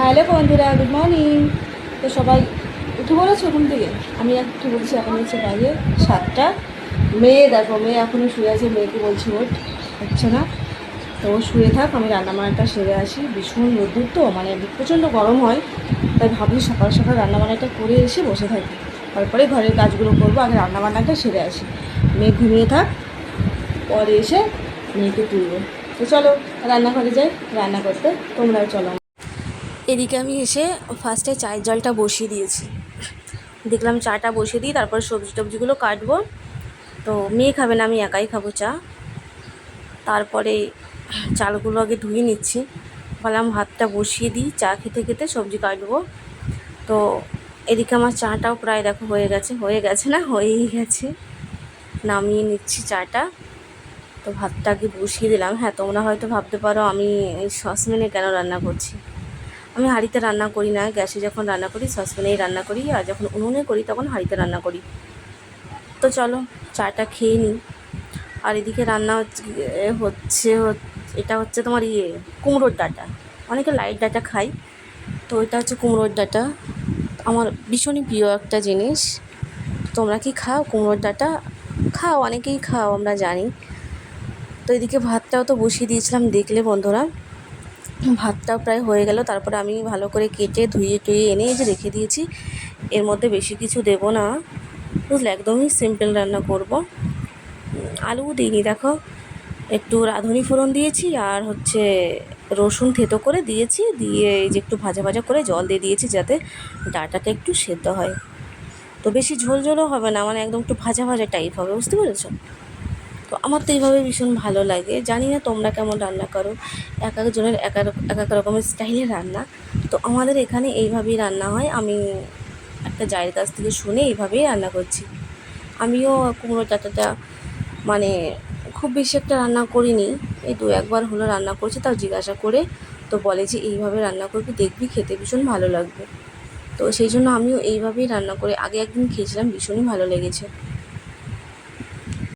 Hello বন্ধুরা good morning তো সবাই উঠে পড়েছো ঘুম থেকে? আমি একটু বলছি, এখন হচ্ছে বাইরে সাতটা। মেয়ে, দেখো, মেয়ে এখনও শুয়ে আছে, মেয়েকে বলছি ওঠ। হচ্ছে না। তো ও শুয়ে থাক, আমি রান্নাবান্নাটা সেরে আসি। ভীষণ রোদ্দুর তো মানে প্রচণ্ড গরম হয়। তাই ভাবছি সকাল সকাল রান্নাবান্নাটা করে এসে বসে থাকি। তারপরে ঘরের কাজগুলো করব, আগে রান্নাবান্নাটা সেরে আসি। মেয়ে ঘুমিয়ে থাক, পরে এসে মেয়েকে তুলবো। তো চলো, রান্নাঘরে যাই, রান্না করতে। তোমরাও চলো। এদিকে আমি এসে ফার্স্টে চায়ের জলটা বসিয়ে দিয়েছি। দেখলাম চাটা বসিয়ে দিই, তারপর সবজি টবজিগুলো কাটবো। তো মেয়ে খাবে না, আমি একাই খাব চা। তারপরে চালগুলো আগে ধুয়ে নিচ্ছি। ভাবলাম ভাতটা বসিয়ে দিই, চা খেতে খেতে সবজি কাটবো। তো এদিকে আমার চাটাও প্রায় দেখো হয়ে গেছে হয়ে গেছে না, হয়েই গেছে। নামিয়ে নিচ্ছি চাটা। তো ভাতটা আগে বসিয়ে দিলাম। হ্যাঁ তোমরা হয়তো ভাবতে পারো আমি এই সসপ্যানে কেন রান্না করছি। আমি হাঁড়িতে রান্না করি না, গ্যাসে যখন রান্না করি, সসপ্যানেই রান্না করি, আর যখন উনুনে করি, তখন হাঁড়িতে রান্না করি। তো চলো, চাটা খেয়ে নিই। আর এদিকে রান্না হচ্ছে এটা হচ্ছে তোমার ইয়ে কুমড়োর ডাঁটা। অনেকে লাইট ডাঁটা খাই তো এটা হচ্ছে কুমড়োর ডাঁটা। আমার ভীষণই প্রিয় একটা জিনিস। তোমরা কি খাও কুমড়োর ডাঁটা? খাও, অনেকেই খাও, আমরা জানি। তো এদিকে ভাতটাও তো বসিয়ে দিয়েছিলাম, দেখলে বন্ধুরা। ভাতটাও প্রায় হয়ে গেল, তারপরে আমি ভালো করে কেটে ধুয়ে টুয়ে এনে এই যে রেখে দিয়েছি। এর মধ্যে বেশি কিছু দেবো না, বুঝলে একদমই সিম্পল রান্না করব। আলু দিইনি, দেখো। একটু রাঁধুনি ফোড়ন দিয়েছি আর হচ্ছে রসুন থেতো করে দিয়েছি, দিয়ে এই যে একটু ভাজা ভাজা করে জল দিয়ে দিয়েছি যাতে ডাটাটা একটু সেদ্ধ হয়। তো বেশি ঝোল ঝোলও হবে না মানে একদম একটু ভাজা ভাজা টাইপ হবে, বুঝতে পেরেছ? আমার তো এইভাবে ভীষণ ভালো লাগে। জানি না তোমরা কেমন রান্না করো। এক একজনের এক এক রকমের স্টাইলে রান্না। তো আমাদের এখানে এইভাবেই রান্না হয়। আমি একটা জায়ের কাছ থেকে শুনে এইভাবেই রান্না করছি। আমিও কুমড়ো ডাঁটাটা মানে খুব বেশি একটা রান্না করিনি। এই দু একবার হলো রান্না করছি, তাও জিজ্ঞাসা করে তো বলে যে, এইভাবে রান্না করবি, দেখবি, খেতে ভীষণ ভালো লাগবে। তো সেই জন্য আমিও এইভাবেই রান্না করে আগে একদিন খেয়েছিলাম, ভীষণই ভালো লেগেছে।